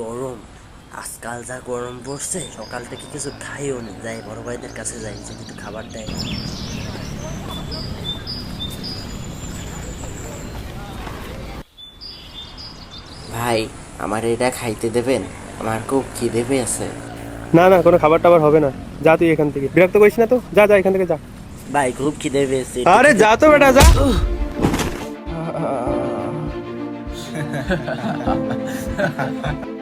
গরম। আজকাল যা গরম পড়ছে সকাল থেকে কিছু খাইও নি। যাই বড় ভাইদের কাছে যাই যদি একটু খাবার দেয়। ভাই আমার এটা খাইতে দেবেন? আমার খুব খিদে পেয়েছে। না না কোনো খাবার টাবার হবে না। যা তুই এখান থেকে। বিরক্ত করিস না তো? যা যা এখান থেকে যা। ভাই খুব খিদে পেয়েছে। আরে যা তো বেটা যা।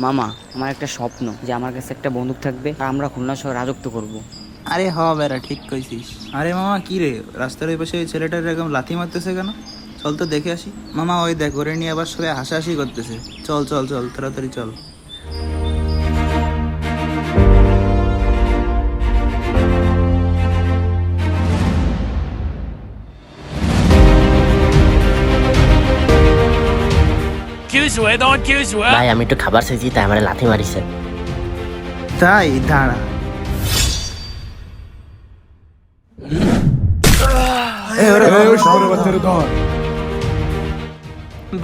মামা আমার একটা স্বপ্ন যে আমার কাছে একটা বন্দুক থাকবে আর আমরা খুলনা শহর রাজত্ব করব। আরে হ বেড়া ঠিক কইছিস। আরে মামা কি রে? রাস্তার ওই পাশে ওই ছেলেটার এরকম লাথি মারতেছে কেন? চল তো দেখে আসি। মামা ওই দেখ ওরে নিয়ে আবার সবাই হাসাহাসি করতেছে। চল চল চল তাড়াতাড়ি চল। ভাই আমি একটু খাবার চাইছি তাই আমার লাথি মারিছে। তাই? দাঁড়া।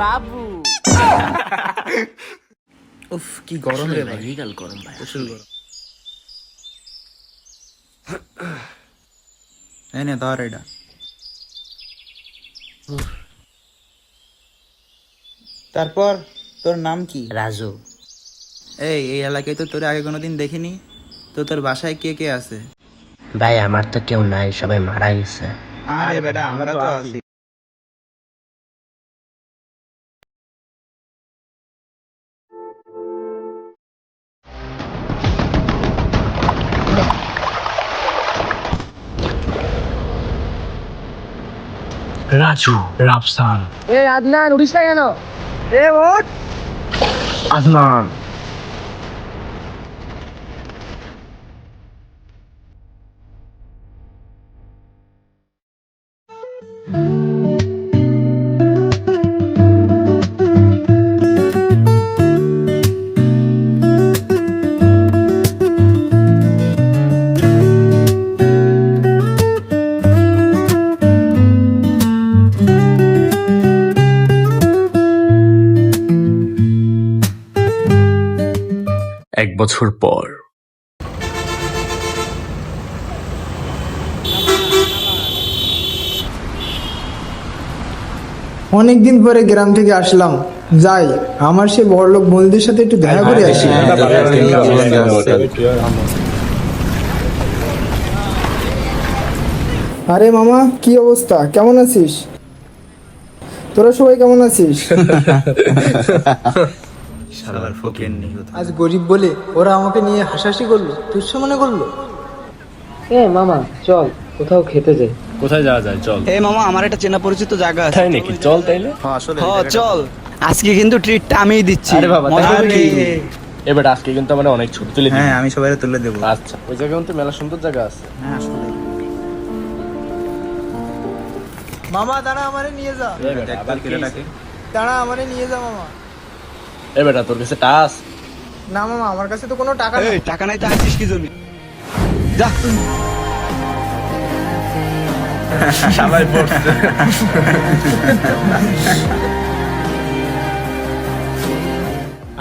বাবু। উফ কি গরম রে ভাই। রিগাল গরম ভাই এই নে ধর এটা। তারপর তোর নাম কি? রাজু। এই এই এলাকায় তো তোর আগে কোনোদিন দেখিনি। তো তোর বাসায় কে কে আছে? ভাই আমার তো কেউ নাই সবাই মারা গেছে। আরে বেটা আমরা তো আছি। রাজু রাফসান। এ আদনান উড়িস না কেন আদনান এক বছর পর অনেকদিন পরে গ্রাম থেকে আসলাম যাই আমার সে বড়লোক বন্ধুদের সাথে একটু দেখা করে আসি আরে মামা কি অবস্থা কেমন আছিস তোরা সবাই কেমন আছিস শালার ফকির নেই আজ গরিব বলে ওরা আমাকে নিয়ে হাসাহাসি করল তুচ্ছ মনে করল। এ মামা চল কোথাও খেতে যাই। কোথায় যাওয়া যায়? চল। এই মামা আমার একটা চেনা পরিচিত জায়গা আছে। তাই নাকি? চল তাইলে। আসলে হ্যাঁ, চল। আজকে কিন্তু ট্রিটটা আমিই দিচ্ছি। আরে বাবা? এবার আজকে কিন্তু আমরা অনেক ছবি তুলে হ্যাঁ আমি সবাই তুলে দেবো। আচ্ছা ওই জায়গায় কিন্তু মেলা সুন্দর জায়গা আছে। হ্যাঁ আসলে। মামা দাঁড়া আমারে নিয়ে যা। দেখ দাঁড়া আমারে নিয়ে যা মামা। এ বেটা তোর কাছে টাস না মামা আমার কাছে তো কোনো টাকা নেই। টাকা নাই তো আসিস কি জন্য যা। পড়ছে।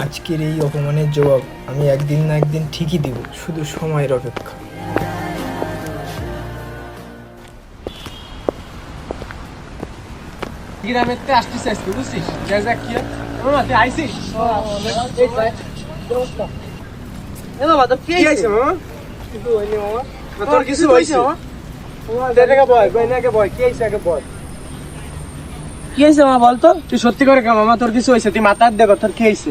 আজকের এই অপমানের জবাব আমি একদিন না একদিন ঠিকই দিব শুধু সময়ের অপেক্ষা। গ্রামেতে আসতেছে আজকে বুঝছিস? যা যা কি তোর কিছু হয়েছে কি হয়েছে মামা বলতো? তুই সত্যি করে কা মামা তোর কিছু হয়েছে তুই মাথার দেখো তোর কি হয়েছে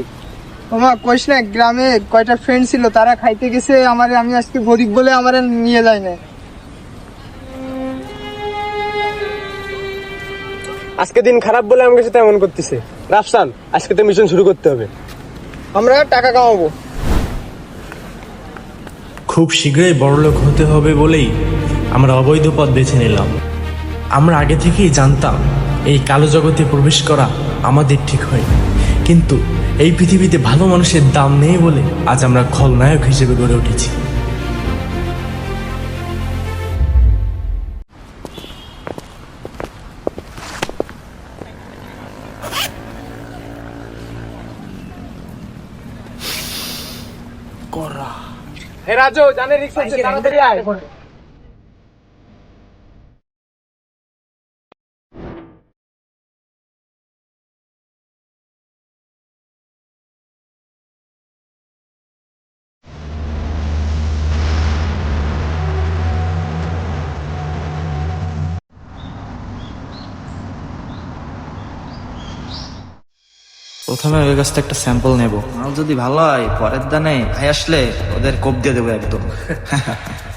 মামা কইস না গ্রামে কয়টা ফ্রেন্ড ছিল তারা খাইতে গেছে আমার আমি আজকে গরিব বলে আমার নিয়ে যায় না আজকে দিন খারাপ বলে আমার কাছে তেমন করতেছে। রাফসান, আজকে তো মিশন শুরু করতে হবে। আমরা টাকা কামাবো। খুব শীঘ্রই বড়লোক হতে হবে বলেই আমরা অবৈধ পথ বেছে নিলাম। আমরা আগে থেকেই জানতাম, এই কালো জগতে প্রবেশ করা আমাদের ঠিক হয় কিন্তু এই পৃথিবীতে ভালো মানুষের দাম নেই বলে আজ আমরা খলনায়ক হিসেবে গড়ে উঠেছি। রাজু জানে রিক্সা তাড়াতাড়ি আয়। প্রথমে ওদের কাছ থেকে একটা স্যাম্পল নেব। মাল যদি ভালো হয় পরের দানে ভাই আসলে ওদের কোপ দিয়ে দেবো একদম।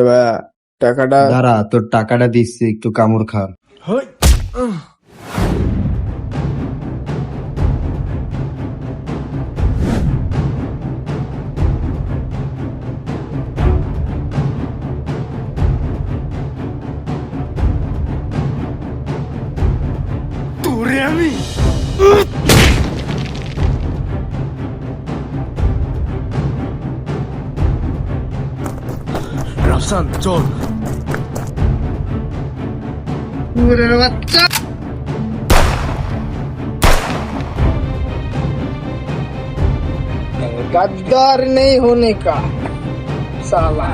এবার টাকাটা দাঁড়া তোর টাকাটা দিচ্ছি একটু কামড় খা। রাফসান চল সুরের বাচ্চা गद्दार नहीं होने का साला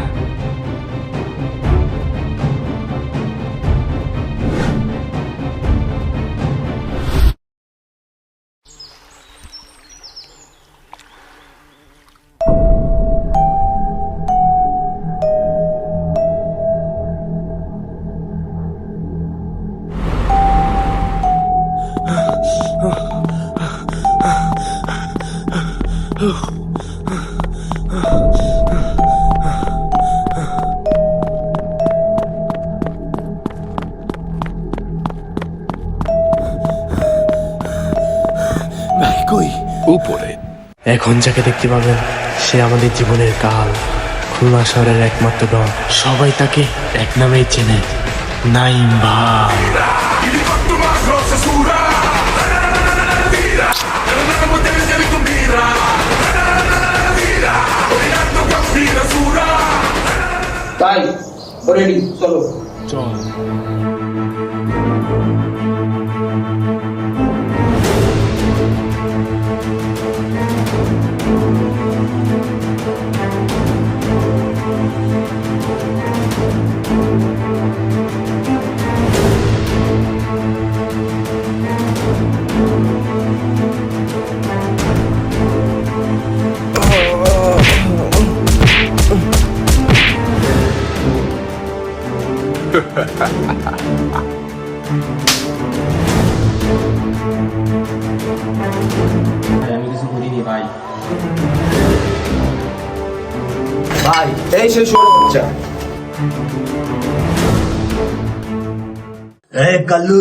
উপরে। এখন যাকে দেখতে পাবেন সে আমাদের জীবনের কাল খুলনা শহরের একমাত্র ডন। সবাই তাকে এক নামেই চেনে নাইম ভাই। তাই চলো। চল। সেই ষোলো বাচ্চা এই কাল্লু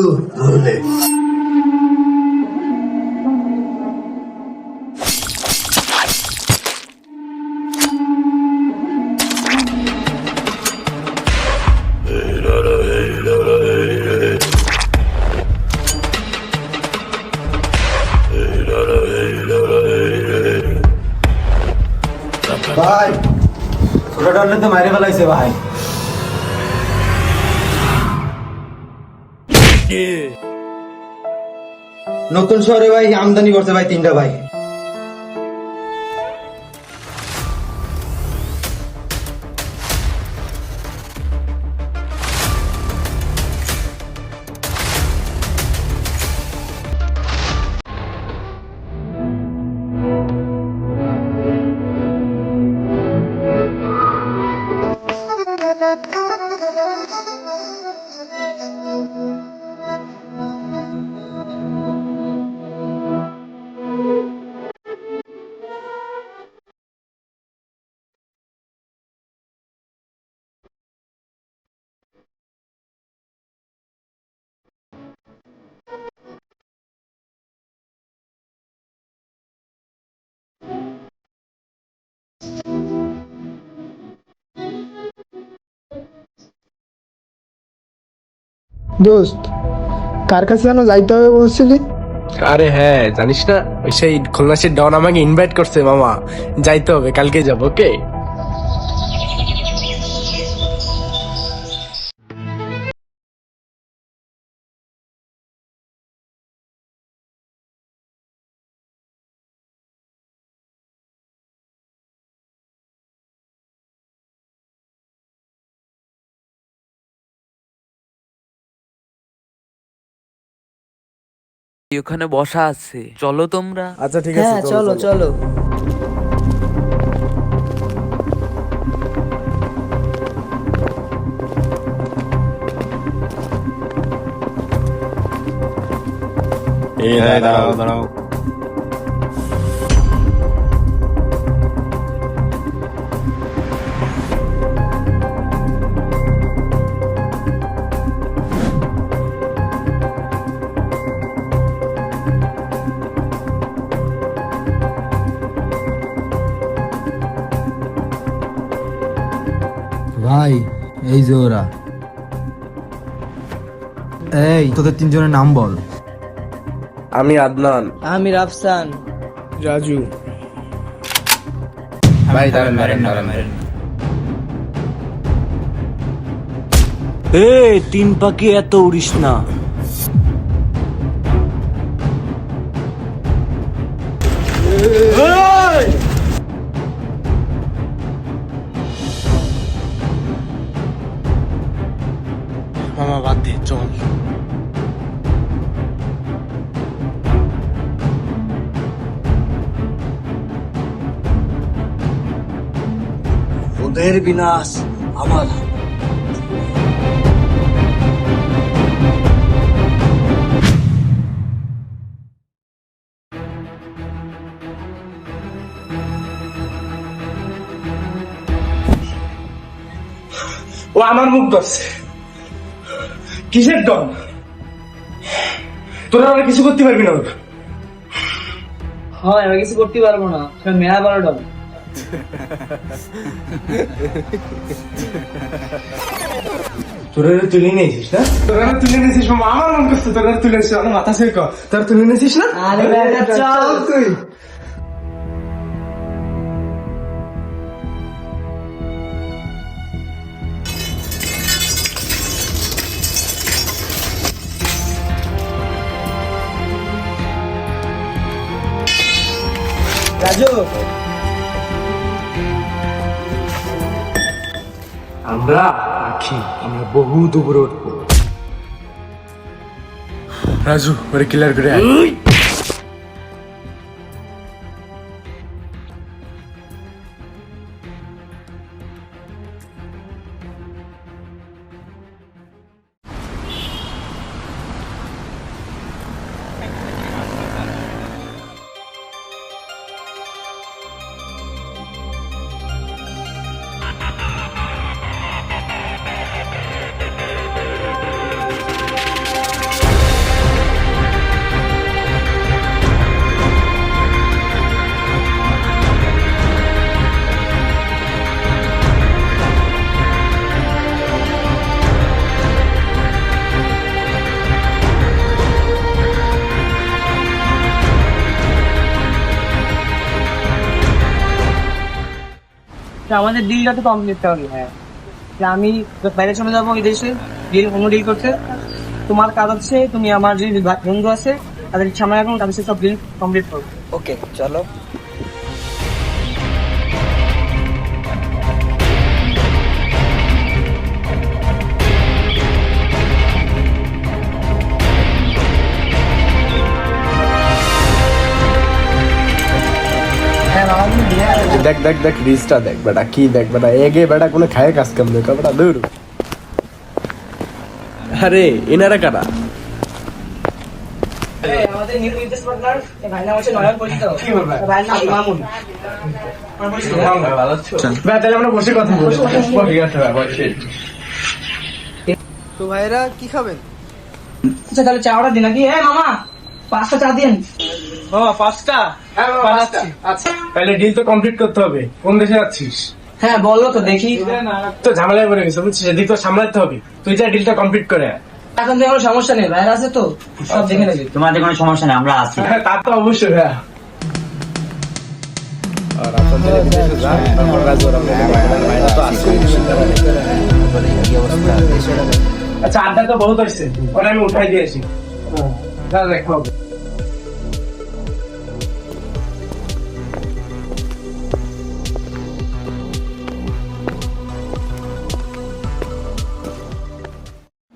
ফেলাইছে ভাই। নতুন শহরে ভাই আমদানি করছে ভাই তিনটা ভাই। দোস্ত, কার কাছে যেন যাইতে হবে বলছিলি? আরে হ্যাঁ জানিস না? ওই সেই খুলনা ডন আমাকে ইনভাইট করছে, মামা। যাইতে হবে কালকে যাব ওকে ওখানে বসা আছে? চলো তোমরা। আচ্ছা ঠিক হ্যাঁ চলো। চলো। এই দাঁড়াও দাঁড়াও। তোদের তিনজনের নাম বল। আমি আদনান। আমি রাফসান। রাজু। ভাই তার মেরেন না মেরেন এ তিন পাখি এত উড়িস না। ওদের বিনাশ আমার। ও আমার মুখ ধরছে। কিসের ডন তোরা আর কিছু করতে পারবি না। হয় আমি কিছু করতে পারব না। তুমি মেয়া বড় ডন তোরা তুলে নিয়েছিস না? তোরা তুলে নিয়েছিস মামা আমার মন করছে তোরা তুলে নিয়েছিস। আমার মাথা সে তোরা তুলে নিয়েছিস না? আরে চল তুই। রাজু আমরা আখি আমরা বহু উপরে উঠবো। রাজু ওরে কিলার করে আমাদের ডিলটা তো কমপ্লিট হবে হ্যাঁ। আমি বাইরে চলে যাব ওই দেশে ডিল অন্য ডিল করতে। তোমার কাজ আছে, তুমি আমার যে বন্ধু আছে, তাদের ইচ্ছা সামনে রাখুন তাদের সব ডিল কমপ্লিট করব। ওকে চলো। দেখ দেখ দেখ রিস্কটা দেখ বেটা কি দেখ বেটা এগে বেটা কোনো খায় কাজ কাম দেখ বেটা দূর। আরে এনারা কারা? আমাদের নিউ বিজনেস পার্টনার ভাই নাম হচ্ছে নয়ন পরিচিত। ভাই নাম মামুন আমার পরিচিত। ভাই তাহলে আমরা বসে কথা বলব ঠিক আছে ভাই বসে। তো ভাইরা কি খাবেন? আচ্ছা তাহলে চা অর্ডার দিন নাকি? হ্যাঁ মামা পাঁচটা চা দিন ও পাঁচটা? হ্যাঁ আচ্ছা তাহলে ডিল তো কমপ্লিট করতে হবে। কোন দেশে যাচ্ছিস? হ্যাঁ বলল তো দেখি। তো ঝামেলায় পড়ে গেছে বুঝছিস? এদিক তো সামলাতে হবে। তুই যা ডিলটা কমপ্লিট করে এখন তো কোনো সমস্যা নেই বাইরে আছে তো সব দেখে নেবে। তোমাদের কোনো সমস্যা নেই আমরা আছি। তা তো অবশ্যই হ্যাঁ। আচ্ছা আড্ডা তো বহুত হয়েছে। ওটা আমি উঠাই দিয়েছি হ্যাঁ দেখো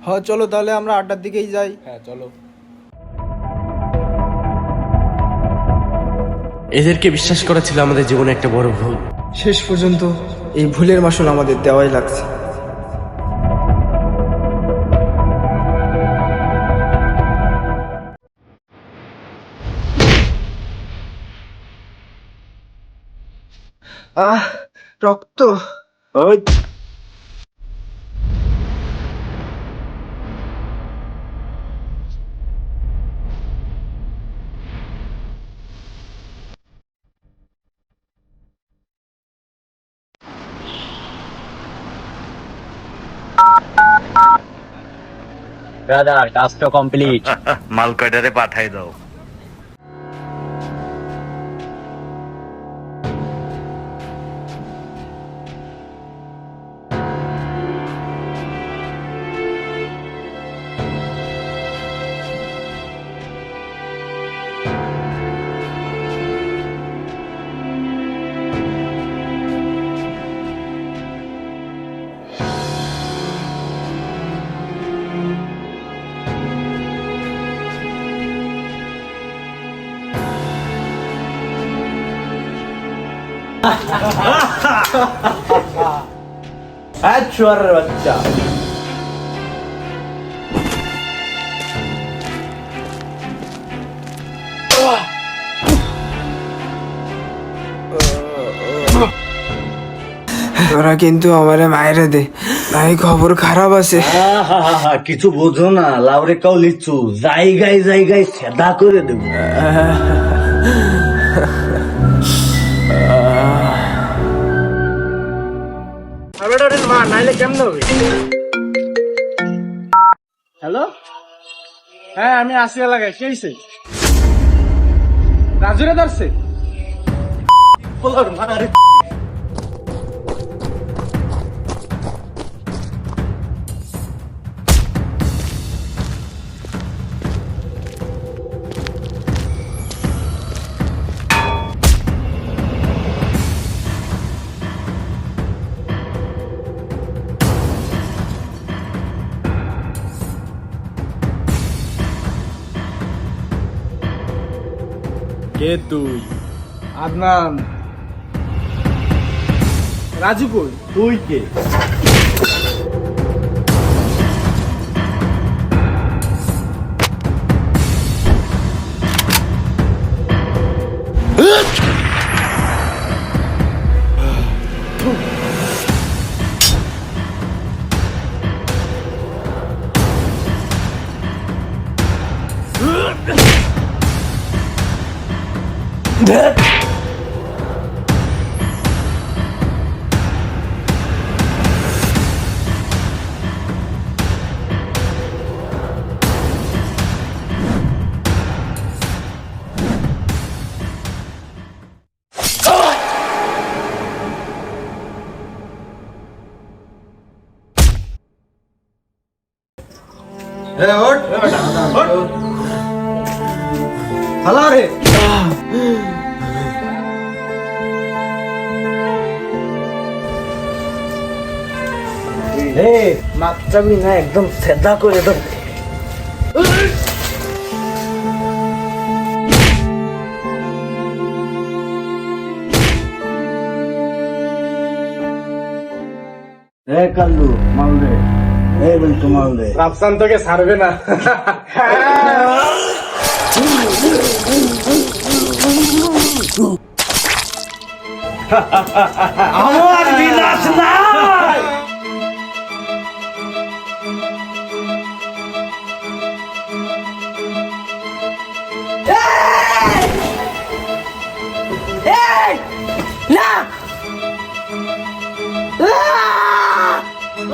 হ্যাঁ চলো তাহলে আমরা আড্ডার দিকেই যাই। হ্যাঁ চলো। এদেরকে বিশ্বাস করা ছিল আমাদের জীবনে একটা বড় ভুল। শেষ পর্যন্ত এই ভুলের মাসুল আমাদের দেওয়াই লাগছে। আহ রক্ত। ব্রাদার কাজটা কমপ্লিট মাল কয়টারে পাঠাই দাও? তোরা কিন্তু আমারে মায়েরে দে। ভাই খবর খারাপ আছে। কিছু বোঝো না লাউরে কাউ লিচু জায়গায় জায়গায় সেদা করে দেবো। হ্যালো? হ্যাঁ আমি আসি এলাকায়। কে হইছে? রাজুরে ধরছে? কে তুই। আদনান। রাজু কই? তুই কে? ஹலோ রে মাত্রাবি না একদম সেদা করে দেবো। এ কাল্লু মাল দে এ বলছো মাল দে রাফসান তোকে ছাড়বে না। আমার বিলাস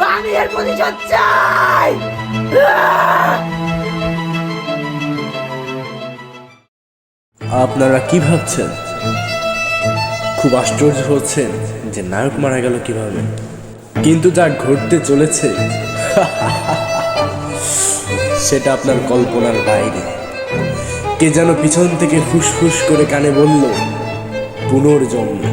আমি এর চাই! আপনারা কি ভাবছেন? খুব আশ্চর্য হচ্ছেন যে নায়ক মারা গেল কীভাবে। কিন্তু যা ঘটতে চলেছে, সেটা আপনার কল্পনার বাইরে। কে যেন পিছন থেকে ফুসফুস করে কানে বলল পুনর্জন্ম।